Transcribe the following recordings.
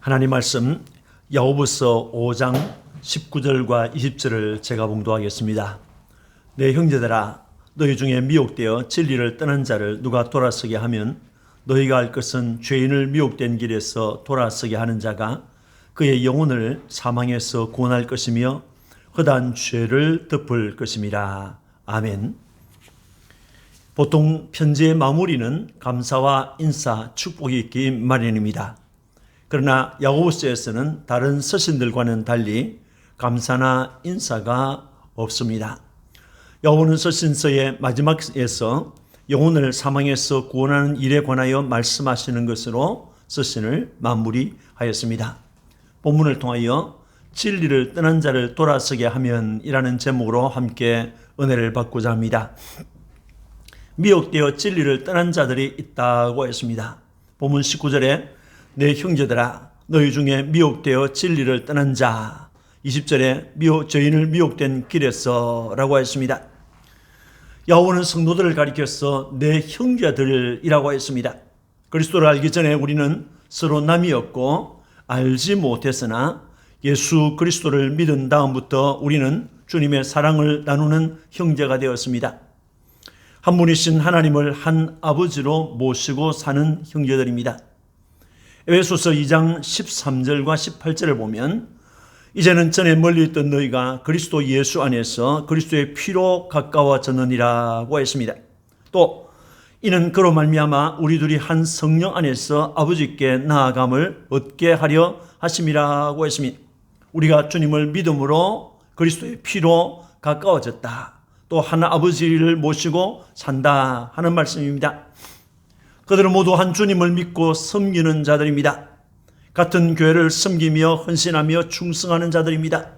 하나님 말씀 야고보서 5장 19절과 20절을 제가 봉도하겠습니다. 내 형제들아 너희 중에 미혹되어 진리를 떠난 자를 누가 돌아서게 하면 너희가 알 것은 죄인을 미혹된 길에서 돌아서게 하는 자가 그의 영혼을 사망에서 구원할 것이며 허다한 죄를 덮을 것임이라. 아멘. 보통 편지의 마무리는 감사와 인사, 축복이 있기 마련입니다. 그러나 야고보서에서는 다른 서신들과는 달리 감사나 인사가 없습니다. 야고보는 서신서의 마지막에서 영혼을 사망에서 구원하는 일에 관하여 말씀하시는 것으로 서신을 마무리하였습니다. 본문을 통하여 진리를 떠난 자를 돌아서게 하면이라는 제목으로 함께 은혜를 받고자 합니다. 미혹되어 진리를 떠난 자들이 있다고 했습니다. 본문 19절에 내 형제들아 너희 중에 미혹되어 진리를 떠난 자 20절에 미혹, 저인을 미혹된 길에서라고 했습니다. 야호는 성도들을 가리켜서 내 형제들이라고 했습니다. 그리스도를 알기 전에 우리는 서로 남이었고 알지 못했으나 예수 그리스도를 믿은 다음부터 우리는 주님의 사랑을 나누는 형제가 되었습니다. 한 분이신 하나님을 한 아버지로 모시고 사는 형제들입니다. 에베소서 2장 13절과 18절을 보면 이제는 전에 멀리 있던 너희가 그리스도 예수 안에서 그리스도의 피로 가까워졌느니라고 했습니다. 또 이는 그로 말미암아 우리들이 한 성령 안에서 아버지께 나아감을 얻게 하려 하심이라고 했습니다. 우리가 주님을 믿음으로 그리스도의 피로 가까워졌다. 또한 아버지를 모시고 산다 하는 말씀입니다. 그들은 모두 한 주님을 믿고 섬기는 자들입니다. 같은 교회를 섬기며 헌신하며 충성하는 자들입니다.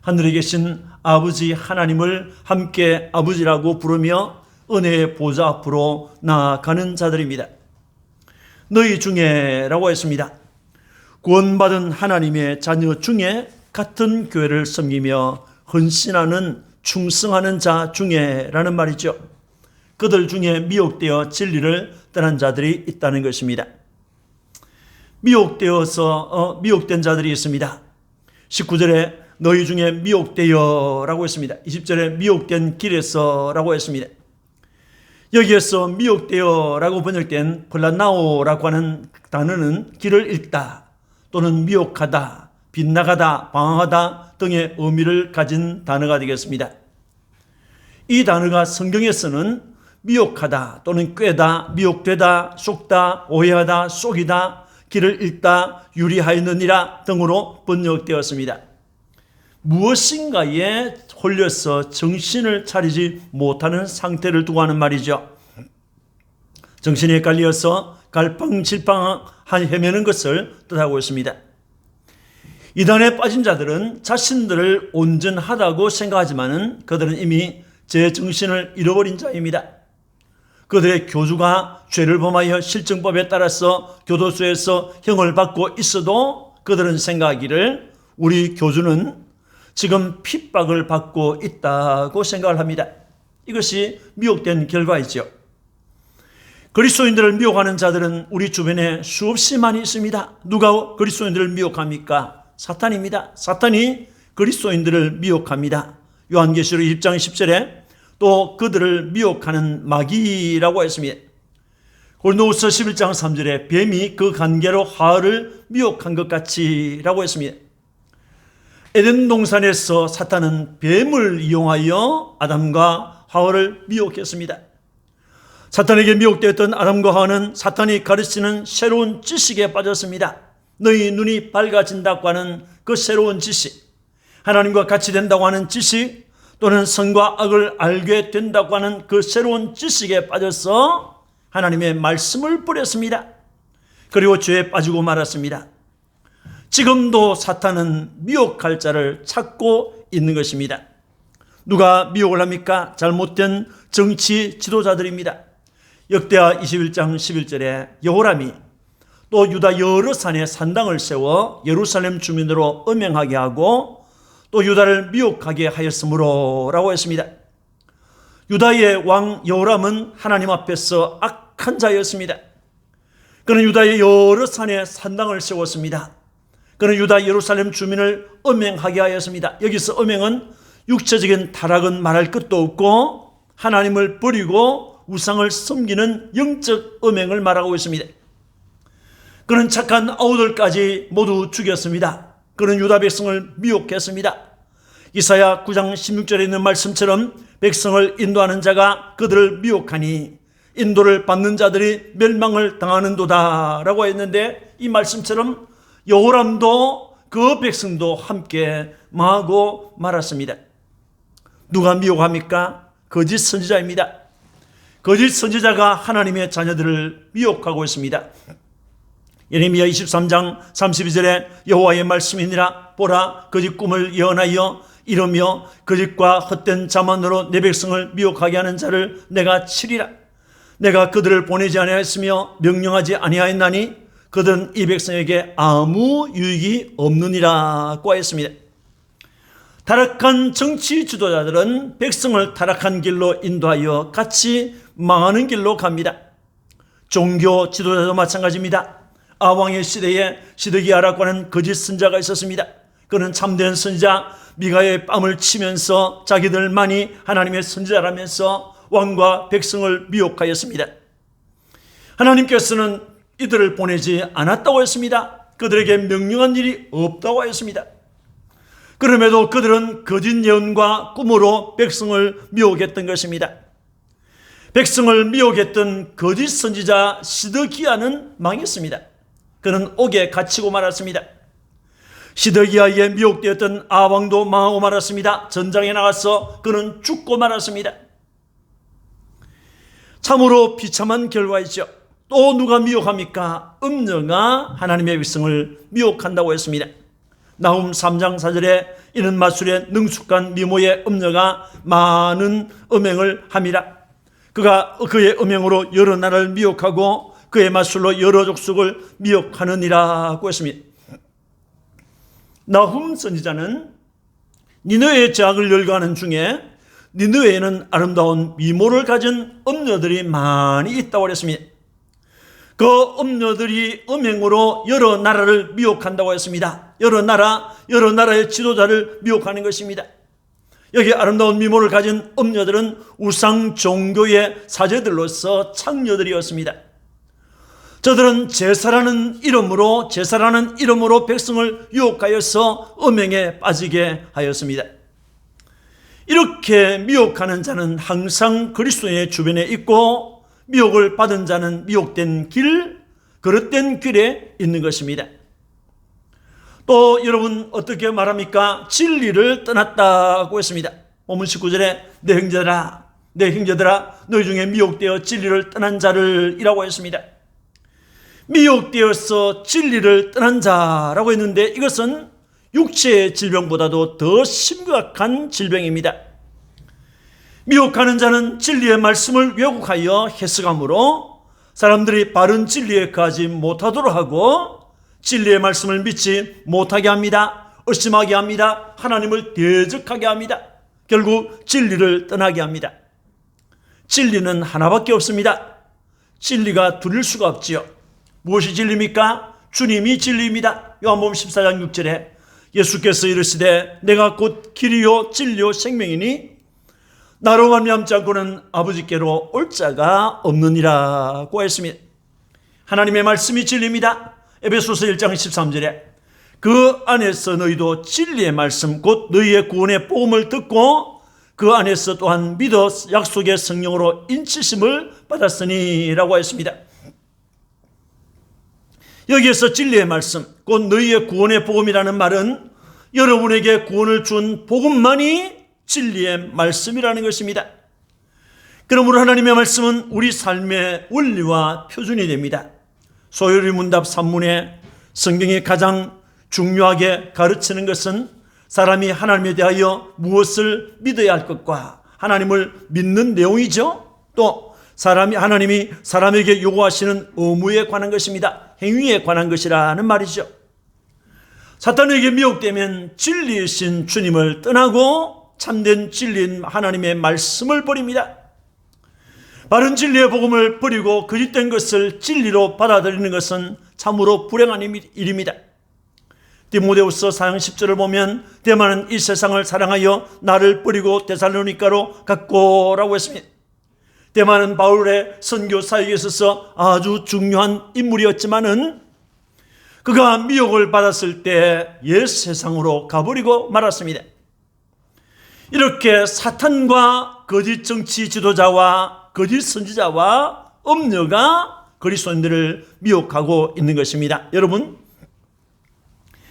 하늘에 계신 아버지 하나님을 함께 아버지라고 부르며 은혜의 보좌 앞으로 나아가는 자들입니다. 너희 중에라고 했습니다. 구원받은 하나님의 자녀 중에 같은 교회를 섬기며 헌신하는 충성하는 자 중에라는 말이죠. 그들 중에 미혹되어 진리를 떠난 자들이 있다는 것입니다. 미혹되어서 어, 미혹된 자들이 있습니다. 19절에 너희 중에 미혹되어라고 했습니다. 20절에 미혹된 길에서라고 했습니다. 여기에서 미혹되어라고 번역된 폴라나오라고 하는 단어는 길을 잃다 또는 미혹하다, 빗나가다, 방황하다 등의 의미를 가진 단어가 되겠습니다. 이 단어가 성경에서는 미혹하다 또는 꿰다, 미혹되다, 속다, 오해하다, 속이다, 길을 잃다, 유리하였느니라 등으로 번역되었습니다. 무엇인가에 홀려서 정신을 차리지 못하는 상태를 두고 하는 말이죠. 정신이 헷갈려서 갈팡질팡 헤매는 것을 뜻하고 있습니다. 이단에 빠진 자들은 자신들을 온전하다고 생각하지만은 그들은 이미 제 정신을 잃어버린 자입니다. 그들의 교주가 죄를 범하여 실정법에 따라서 교도소에서 형을 받고 있어도 그들은 생각하기를 우리 교주는 지금 핍박을 받고 있다고 생각을 합니다. 이것이 미혹된 결과이죠. 그리스도인들을 미혹하는 자들은 우리 주변에 수없이 많이 있습니다. 누가 그리스도인들을 미혹합니까? 사탄입니다. 사탄이 그리스도인들을 미혹합니다. 요한계시록 1장 10절에 또 그들을 미혹하는 마귀라고 했습니다. 골노우서 11장 3절에 뱀이 그 관계로 하를 미혹한 것 같이라고 했습니다. 에덴 동산에서 사탄은 뱀을 이용하여 아담과 하와를 미혹했습니다. 사탄에게 미혹되었던 아담과 하와는 사탄이 가르치는 새로운 지식에 빠졌습니다. 너희 눈이 밝아진다고 하는 그 새로운 지식, 하나님과 같이 된다고 하는 지식, 또는 선과 악을 알게 된다고 하는 그 새로운 지식에 빠져서 하나님의 말씀을 버렸습니다. 그리고 죄에 빠지고 말았습니다. 지금도 사탄은 미혹할 자를 찾고 있는 것입니다. 누가 미혹을 합니까? 잘못된 정치 지도자들입니다. 역대하 21장 11절에 여호람이 또 유다 여러 산에 산당을 세워 예루살렘 주민으로 음행하게 하고 또 유다를 미혹하게 하였으므로 라고 했습니다. 유다의 왕 여호람은 하나님 앞에서 악한 자였습니다. 그는 유다의 여러 산에 산당을 세웠습니다. 그는 유다 예루살렘 주민을 음행하게 하였습니다. 여기서 음행은 육체적인 타락은 말할 것도 없고 하나님을 버리고 우상을 섬기는 영적 음행을 말하고 있습니다. 그는 착한 아우들까지 모두 죽였습니다. 그는 유다 백성을 미혹했습니다. 이사야 9장 16절에 있는 말씀처럼 백성을 인도하는 자가 그들을 미혹하니 인도를 받는 자들이 멸망을 당하는도다라고 했는데 이 말씀처럼 여호람도 그 백성도 함께 망하고 말았습니다. 누가 미혹합니까? 거짓 선지자입니다. 거짓 선지자가 하나님의 자녀들을 미혹하고 있습니다. 예레미야 23장 32절에 여호와의 말씀이니라 보라 거짓 꿈을 예언하여 이러며 거짓과 헛된 자만으로 내 백성을 미혹하게 하는 자를 내가 치리라 내가 그들을 보내지 아니하였으며 명령하지 아니하였나니 그들은 이 백성에게 아무 유익이 없느니라고 했습니다. 타락한 정치 지도자들은 백성을 타락한 길로 인도하여 같이 망하는 길로 갑니다. 종교 지도자도 마찬가지입니다. 아왕의 시대에 시드기야라고 하는 거짓 선자가 있었습니다. 그는 참된 선지자 미가의 뺨을 치면서 자기들만이 하나님의 선지자라면서 왕과 백성을 미혹하였습니다. 하나님께서는 이들을 보내지 않았다고 했습니다. 그들에게 명령한 일이 없다고 했습니다. 그럼에도 그들은 거짓 예언과 꿈으로 백성을 미혹했던 것입니다. 백성을 미혹했던 거짓 선지자 시드기야는 망했습니다. 그는 옥에 갇히고 말았습니다. 시드기야에 미혹되었던 아왕도 망하고 말았습니다. 전장에 나가서 그는 죽고 말았습니다. 참으로 비참한 결과이죠. 또 누가 미혹합니까? 음녀가 하나님의 백성을 미혹한다고 했습니다. 나훔 3장 4절에 이는 마술의 능숙한 미모의 음녀가 많은 음행을 함이라. 그가 그의 음행으로 여러 나라를 미혹하고 그의 마술로 여러 족속을 미혹하느니라고 했습니다. 나훔 선지자는 니느의 제약을 열거하는 중에 니느웨에는 아름다운 미모를 가진 음녀들이 많이 있다고 했습니다. 그 음녀들이 음행으로 여러 나라를 미혹한다고 했습니다. 여러 나라, 여러 나라의 지도자를 미혹하는 것입니다. 여기 아름다운 미모를 가진 음녀들은 우상 종교의 사제들로서 창녀들이었습니다. 저들은 제사라는 이름으로 제사라는 이름으로 백성을 유혹하여서 음행에 빠지게 하였습니다. 이렇게 미혹하는 자는 항상 그리스도의 주변에 있고 미혹을 받은 자는 미혹된 길, 그릇된 길에 있는 것입니다. 또 여러분 어떻게 말합니까? 진리를 떠났다고 했습니다. 본문 19절에 내 형제들아, 내 형제들아, 너희 중에 미혹되어 진리를 떠난 자를 이라고 했습니다. 미혹되어서 진리를 떠난 자라고 했는데 이것은 육체의 질병보다도 더 심각한 질병입니다. 미혹하는 자는 진리의 말씀을 왜곡하여 해석함으로 사람들이 바른 진리에 가지 못하도록 하고 진리의 말씀을 믿지 못하게 합니다. 의심하게 합니다. 하나님을 대적하게 합니다. 결국 진리를 떠나게 합니다. 진리는 하나밖에 없습니다. 진리가 둘일 수가 없지요. 무엇이 진리입니까? 주님이 진리입니다. 요한복음 14장 6절에 예수께서 이르시되 내가 곧 길이요 진리요 생명이니 나로 말미암지 않고는 아버지께로 올 자가 없느니라고 했습니다. 하나님의 말씀이 진리입니다. 에베소서 1장 13절에 그 안에서 너희도 진리의 말씀 곧 너희의 구원의 복음을 듣고 그 안에서 또한 믿어 약속의 성령으로 인치심을 받았으니라고 했습니다. 여기에서 진리의 말씀 곧 너희의 구원의 복음이라는 말은 여러분에게 구원을 준 복음만이 진리의 말씀이라는 것입니다. 그러므로 하나님의 말씀은 우리 삶의 원리와 표준이 됩니다. 소요리 문답 3문에 성경이 가장 중요하게 가르치는 것은 사람이 하나님에 대하여 무엇을 믿어야 할 것과 하나님을 믿는 내용이죠. 또 사람이 하나님이 사람에게 요구하시는 의무에 관한 것입니다. 행위에 관한 것이라는 말이죠. 사탄에게 미혹되면 진리이신 주님을 떠나고 참된 진리인 하나님의 말씀을 버립니다. 바른 진리의 복음을 버리고 거짓된 것을 진리로 받아들이는 것은 참으로 불행한 일입니다. 디모데후서 4장 10절을 보면 대만은 이 세상을 사랑하여 나를 버리고 데살로니가로 갔고라고 했습니다. 대만은 바울의 선교 사역에 있어서 아주 중요한 인물이었지만은 그가 미혹을 받았을 때 옛 세상으로 가버리고 말았습니다. 이렇게 사탄과 거짓 정치 지도자와 거짓 선지자와 음녀가 그리스도인들을 미혹하고 있는 것입니다. 여러분,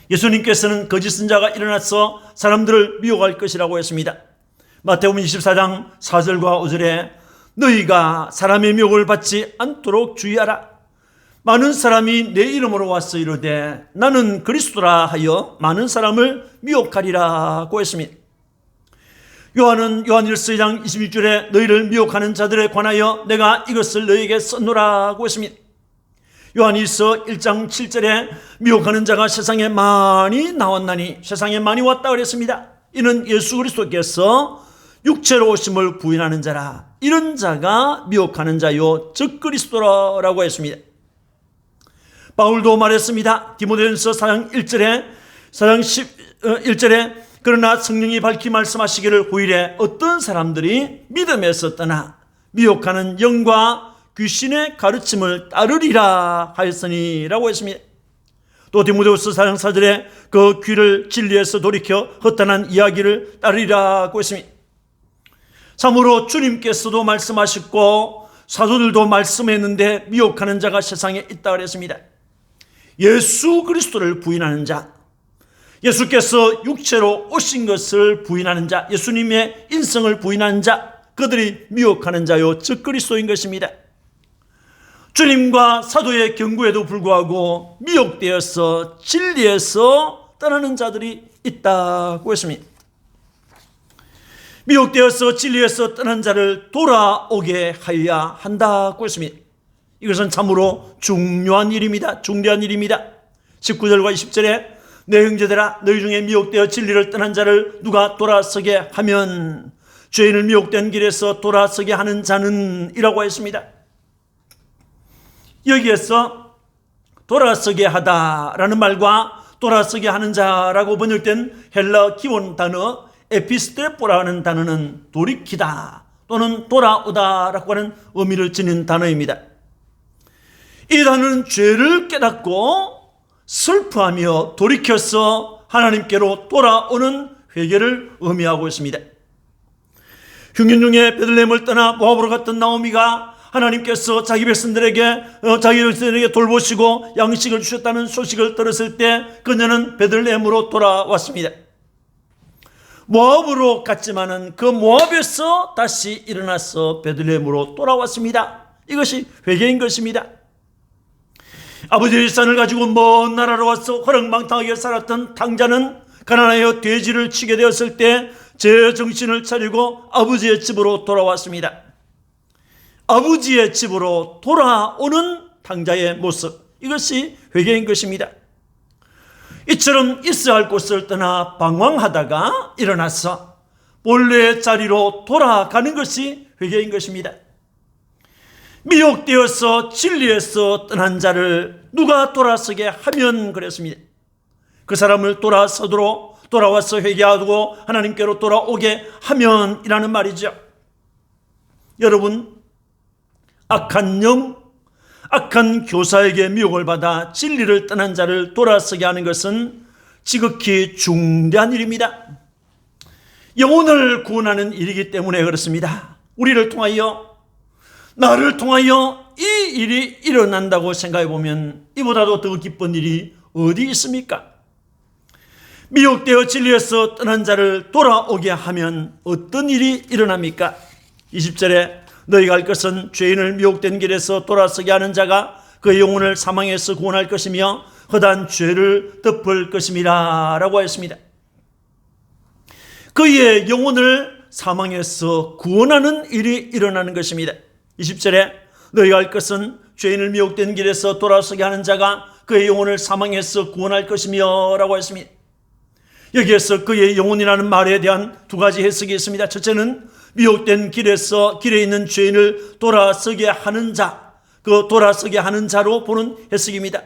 예수님께서는 거짓 선자가 일어나서 사람들을 미혹할 것이라고 했습니다. 마태복음 24장 4절과 5절에 너희가 사람의 미혹을 받지 않도록 주의하라. 많은 사람이 내 이름으로 와서 이르되 나는 그리스도라 하여 많은 사람을 미혹하리라고 했습니다. 요한은 요한 1서장 26절에 너희를 미혹하는 자들에 관하여 내가 이것을 너희에게 썼노라고 했습니다. 요한 1서 1장 7절에 미혹하는 자가 세상에 많이 나왔나니 세상에 많이 왔다 그랬습니다. 이는 예수 그리스도께서 육체로 오심을 부인하는 자라 이런 자가 미혹하는 자요 즉 그리스도라고 했습니다. 바울도 말했습니다. 디모데전서 4장 1절에 4장 11절에 그러나 성령이 밝히 말씀하시기를 후일에 어떤 사람들이 믿음에서 떠나 미혹하는 영과 귀신의 가르침을 따르리라 하였으니라고 했습니다. 또 디모데후서 4장 4절에 그 귀를 진리에서 돌이켜 허탄한 이야기를 따르리라고 했습니다. 참으로 주님께서도 말씀하셨고 사도들도 말씀했는데 미혹하는 자가 세상에 있다 그랬습니다. 예수 그리스도를 부인하는 자, 예수께서 육체로 오신 것을 부인하는 자, 예수님의 인성을 부인하는 자, 그들이 미혹하는 자요, 즉 그리스도인 것입니다. 주님과 사도의 경고에도 불구하고 미혹되어서 진리에서 떠나는 자들이 있다고 했습니다. 미혹되어서 진리에서 떠난 자를 돌아오게 하여야 한다고 했습니다. 이것은 참으로 중요한 일입니다. 중대한 일입니다. 19절과 20절에 내 형제들아 너희 중에 미혹되어 진리를 떠난 자를 누가 돌아서게 하면 죄인을 미혹된 길에서 돌아서게 하는 자는 이라고 했습니다. 여기에서 돌아서게 하다라는 말과 돌아서게 하는 자라고 번역된 헬라 기원 단어 에피스테포라는 단어는 돌이키다 또는 돌아오다라고 하는 의미를 지닌 단어입니다. 이 단어는 죄를 깨닫고 슬퍼하며 돌이켜서 하나님께로 돌아오는 회개를 의미하고 있습니다. 흉년 중에 베들레헴을 떠나 모압으로 갔던 나오미가 하나님께서 자기 백성들에게 어, 자기 백성들에게 돌보시고 양식을 주셨다는 소식을 들었을 때 그녀는 베들레헴으로 돌아왔습니다. 모압으로 갔지만은 그 모압에서 다시 일어나서 베들레헴으로 돌아왔습니다. 이것이 회개인 것입니다. 아버지의 산을 가지고 먼 나라로 와서 허랑방탕하게 살았던 탕자는 가난하여 돼지를 치게 되었을 때 제 정신을 차리고 아버지의 집으로 돌아왔습니다. 아버지의 집으로 돌아오는 탕자의 모습 이것이 회개인 것입니다. 이처럼 있어야 할 곳을 떠나 방황하다가 일어나서 본래의 자리로 돌아가는 것이 회개인 것입니다. 미혹되어서 진리에서 떠난 자를 누가 돌아서게 하면 그랬습니다. 그 사람을 돌아서도록 돌아와서 회개하고 하나님께로 돌아오게 하면 이라는 말이죠. 여러분, 악한 영, 악한 교사에게 미혹을 받아 진리를 떠난 자를 돌아서게 하는 것은 지극히 중대한 일입니다. 영혼을 구원하는 일이기 때문에 그렇습니다. 우리를 통하여, 나를 통하여 이 일이 일어난다고 생각해 보면 이보다도 더 기쁜 일이 어디 있습니까? 미혹되어 진리에서 떠난 자를 돌아오게 하면 어떤 일이 일어납니까? 20절에 너희가 할 것은 죄인을 미혹된 길에서 돌아서게 하는 자가 그 영혼을 사망에서 구원할 것이며 허단 죄를 덮을 것임이라 라고 했습니다. 그의 영혼을 사망에서 구원하는 일이 일어나는 것입니다. 20절에 너희가 할 것은 죄인을 미혹된 길에서 돌아서게 하는 자가 그의 영혼을 사망에서 구원할 것이며 라고 했습니다. 여기에서 그의 영혼이라는 말에 대한 두 가지 해석이 있습니다. 첫째는 미혹된 길에서 길에 있는 죄인을 돌아서게 하는 자, 그 돌아서게 하는 자로 보는 해석입니다.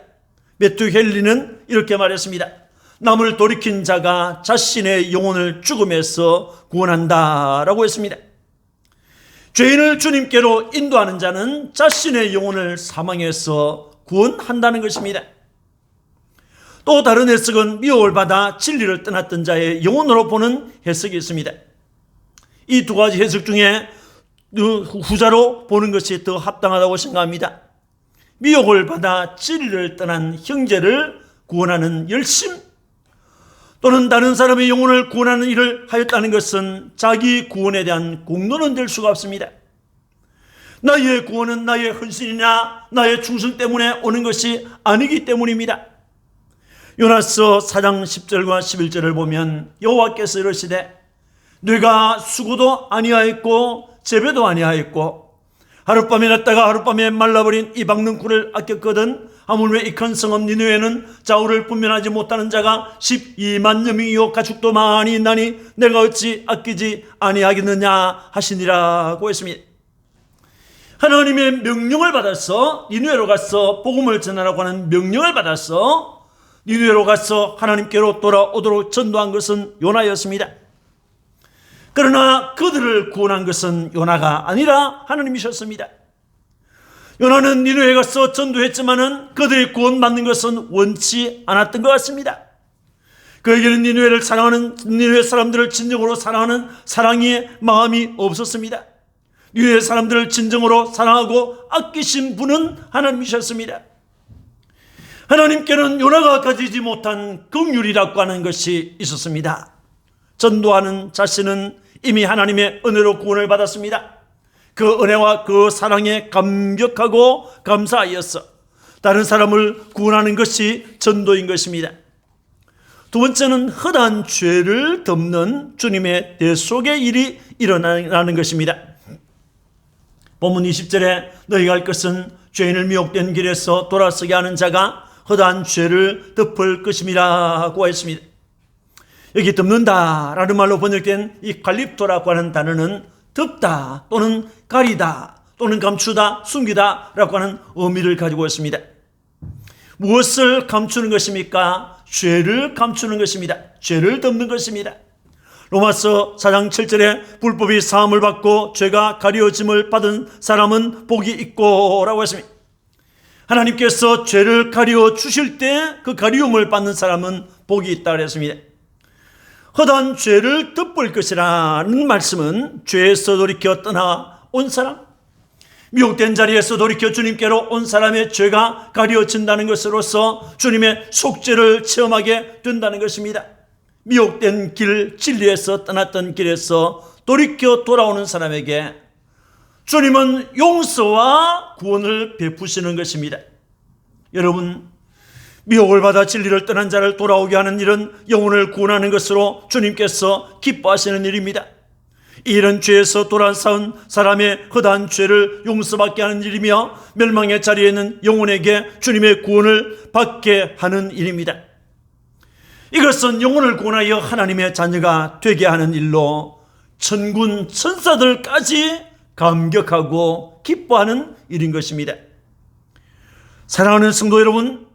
메투 헬리는 이렇게 말했습니다. 남을 돌이킨 자가 자신의 영혼을 죽음에서 구원한다라고 했습니다. 죄인을 주님께로 인도하는 자는 자신의 영혼을 사망에서 구원한다는 것입니다. 또 다른 해석은 미혹을 받아 진리를 떠났던 자의 영혼으로 보는 해석이 있습니다. 이 두 가지 해석 중에 후자로 보는 것이 더 합당하다고 생각합니다. 미혹을 받아 진리를 떠난 형제를 구원하는 열심 또는 다른 사람의 영혼을 구원하는 일을 하였다는 것은 자기 구원에 대한 공로는 될 수가 없습니다. 나의 구원은 나의 헌신이나 나의 충성 때문에 오는 것이 아니기 때문입니다. 요나서 4장 10절과 11절을 보면 여호와께서 이러시되 네가 수고도 아니하였고 재배도 아니하였고 하룻밤에 났다가 하룻밤에 말라버린 이 박는 굴을 아꼈거든 하물며 이 큰 성읍 니누에는 좌우를 분별하지 못하는 자가 12만여 명이요 가축도 많이 있나니 내가 어찌 아끼지 아니하겠느냐 하시니라고 했습니다. 하나님의 명령을 받아서 니누에로 가서 복음을 전하라고 하는 명령을 받아서 니누에로 가서 하나님께로 돌아오도록 전도한 것은 요나였습니다. 그러나 그들을 구원한 것은 요나가 아니라 하나님이셨습니다. 요나는 니누에 가서 전도했지만은 그들이 구원받는 것은 원치 않았던 것 같습니다. 그에게는 니누에를 사랑하는 니누에 사람들을 진정으로 사랑하는 사랑의 마음이 없었습니다. 니누에 사람들을 진정으로 사랑하고 아끼신 분은 하나님이셨습니다. 하나님께는 요나가 가지지 못한 긍휼이라고 하는 것이 있었습니다. 전도하는 자신은 이미 하나님의 은혜로 구원을 받았습니다. 그 은혜와 그 사랑에 감격하고 감사하였어. 다른 사람을 구원하는 것이 전도인 것입니다. 두 번째는 허다한 죄를 덮는 주님의 대속의 일이 일어나는 것입니다. 본문 20절에 너희가 할 것은 죄인을 미혹된 길에서 돌아서게 하는 자가 허다한 죄를 덮을 것임이라고 했습니다. 여기 덮는다라는 말로 번역된 이 갈립토라고 하는 단어는 덮다 또는 가리다 또는 감추다 숨기다라고 하는 의미를 가지고 있습니다. 무엇을 감추는 것입니까? 죄를 감추는 것입니다. 죄를 덮는 것입니다. 로마서 4장 7절에 불법이 사함을 받고 죄가 가려짐을 받은 사람은 복이 있고 라고 했습니다. 하나님께서 죄를 가려 주실 때 그 가리움을 받는 사람은 복이 있다 그랬습니다. 허다한 죄를 덮을 것이라는 말씀은 죄에서 돌이켜 떠나 온 사람, 미혹된 자리에서 돌이켜 주님께로 온 사람의 죄가 가려진다는 것으로서 주님의 속죄를 체험하게 된다는 것입니다. 미혹된 길, 진리에서 떠났던 길에서 돌이켜 돌아오는 사람에게 주님은 용서와 구원을 베푸시는 것입니다. 여러분, 미혹을 받아 진리를 떠난 자를 돌아오게 하는 일은 영혼을 구원하는 것으로 주님께서 기뻐하시는 일입니다. 이런 죄에서 돌아선 사람의 허다한 죄를 용서받게 하는 일이며 멸망의 자리에 있는 영혼에게 주님의 구원을 받게 하는 일입니다. 이것은 영혼을 구원하여 하나님의 자녀가 되게 하는 일로 천군 천사들까지 감격하고 기뻐하는 일인 것입니다. 사랑하는 성도 여러분,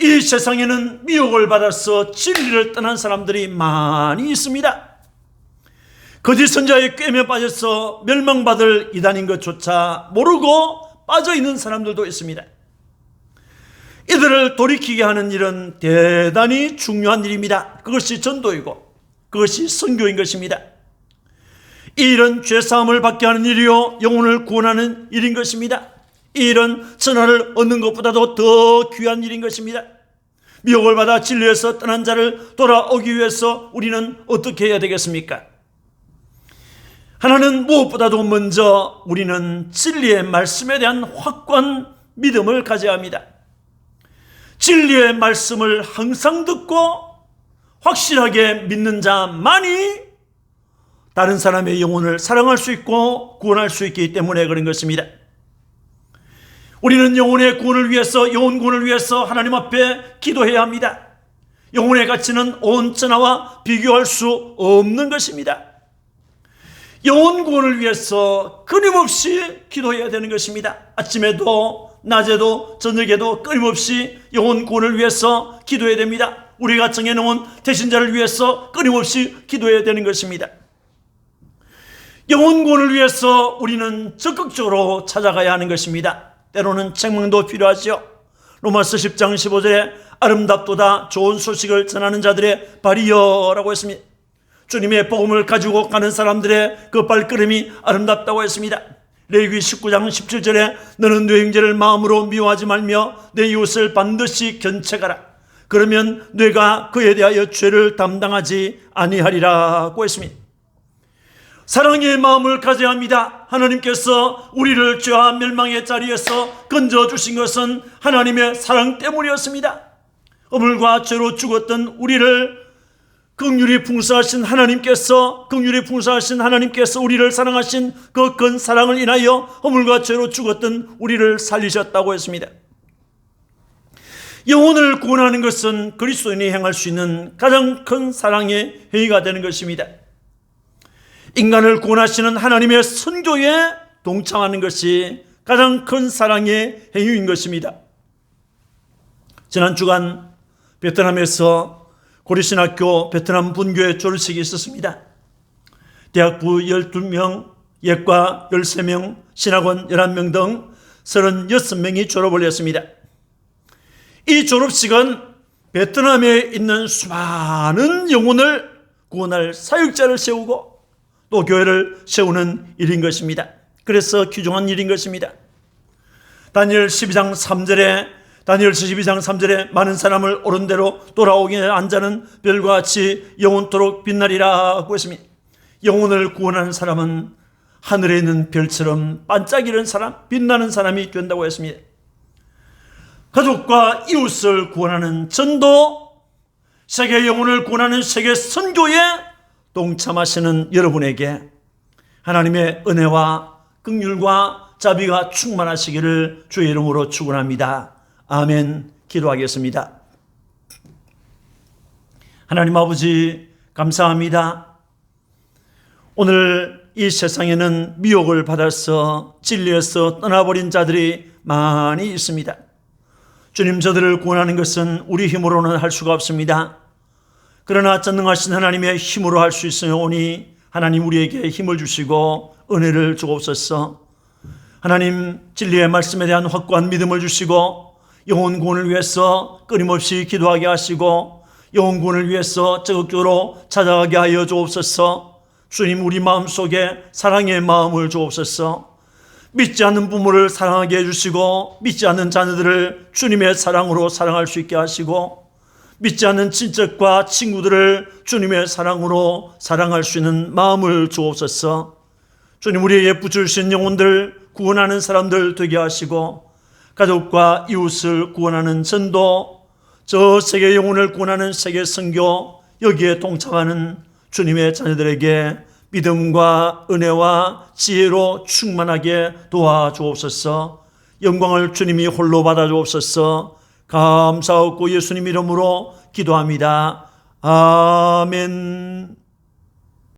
이 세상에는 미혹을 받아서 진리를 떠난 사람들이 많이 있습니다. 거짓 선자의 꿰매 빠져서 멸망받을 이단인 것조차 모르고 빠져 있는 사람들도 있습니다. 이들을 돌이키게 하는 일은 대단히 중요한 일입니다. 그것이 전도이고 그것이 선교인 것입니다. 이 일은 죄사함을 받게 하는 일이요 영혼을 구원하는 일인 것입니다. 이 일은 천하를 얻는 것보다도 더 귀한 일인 것입니다. 미혹을 받아 진리에서 떠난 자를 돌아오기 위해서 우리는 어떻게 해야 되겠습니까? 하나는 무엇보다도 먼저 우리는 진리의 말씀에 대한 확고한 믿음을 가져야 합니다. 진리의 말씀을 항상 듣고 확실하게 믿는 자만이 다른 사람의 영혼을 사랑할 수 있고 구원할 수 있기 때문에 그런 것입니다. 우리는 영혼의 구원을 위해서 영혼 구원을 위해서 하나님 앞에 기도해야 합니다. 영혼의 가치는 온 천하와 비교할 수 없는 것입니다. 영혼 구원을 위해서 끊임없이 기도해야 되는 것입니다. 아침에도 낮에도 저녁에도 끊임없이 영혼 구원을 위해서 기도해야 됩니다. 우리가 정해놓은 대신자를 위해서 끊임없이 기도해야 되는 것입니다. 영혼 구원을 위해서 우리는 적극적으로 찾아가야 하는 것입니다. 때로는 책망도 필요하지요. 로마서 10장 15절에 아름답도다 좋은 소식을 전하는 자들의 발이여라고 했습니다. 주님의 복음을 가지고 가는 사람들의 그 발걸음이 아름답다고 했습니다. 레위기 19장 17절에 너는 뇌 형제를 마음으로 미워하지 말며 내 이웃을 반드시 견책하라. 그러면 뇌가 그에 대하여 죄를 담당하지 아니하리라고 했습니다. 사랑의 마음을 가져야 합니다. 하나님께서 우리를 죄와 멸망의 자리에서 건져 주신 것은 하나님의 사랑 때문이었습니다. 어물과 죄로 죽었던 우리를 긍휼이 풍성하신 하나님께서 긍휼이 풍성하신 하나님께서 우리를 사랑하신 그 큰 사랑을 인하여 허물과 죄로 죽었던 우리를 살리셨다고 했습니다. 영혼을 구원하는 것은 그리스도인이 행할 수 있는 가장 큰 사랑의 행위가 되는 것입니다. 인간을 구원하시는 하나님의 선교에 동참하는 것이 가장 큰 사랑의 행위인 것입니다. 지난 주간 베트남에서 고리신학교 베트남 분교회 졸업식이 있었습니다. 대학부 12명, 예과 13명, 신학원 11명 등 36명이 졸업을 했습니다. 이 졸업식은 베트남에 있는 수많은 영혼을 구원할 사역자를 세우고 또 교회를 세우는 일인 것입니다. 그래서 귀중한 일인 것입니다. 다니엘 12장 3절에 다니엘 12장 3절에 많은 사람을 옳은 대로 돌아오게 한 자는 별과 같이 영원토록 빛나리라고 했습니다. 영혼을 구원하는 사람은 하늘에 있는 별처럼 반짝이는 사람, 빛나는 사람이 된다고 했습니다. 가족과 이웃을 구원하는 전도, 세계 영혼을 구원하는 세계 선교에 동참하시는 여러분에게 하나님의 은혜와 긍휼과 자비가 충만하시기를 주의 이름으로 축원합니다. 아멘. 기도하겠습니다. 하나님 아버지 감사합니다. 오늘 이 세상에는 미혹을 받아서 진리에서 떠나버린 자들이 많이 있습니다. 주님 저들을 구원하는 것은 우리 힘으로는 할 수가 없습니다. 그러나 전능하신 하나님의 힘으로 할 수 있으오니 하나님 우리에게 힘을 주시고 은혜를 주옵소서. 하나님 진리의 말씀에 대한 확고한 믿음을 주시고 영혼 구원을 위해서 끊임없이 기도하게 하시고 영혼 구원을 위해서 적극적으로 찾아가게 하여 주옵소서. 주님 우리 마음속에 사랑의 마음을 주옵소서. 믿지 않는 부모를 사랑하게 해주시고 믿지 않는 자녀들을 주님의 사랑으로 사랑할 수 있게 하시고 믿지 않는 친척과 친구들을 주님의 사랑으로 사랑할 수 있는 마음을 주옵소서. 주님 우리에게 붙여주신 영혼들 구원하는 사람들 되게 하시고 가족과 이웃을 구원하는 전도 저 세계 영혼을 구원하는 세계 선교 여기에 동참하는 주님의 자녀들에게 믿음과 은혜와 지혜로 충만하게 도와주옵소서 영광을 주님이 홀로 받아주옵소서 감사하고 예수님 이름으로 기도합니다. 아멘.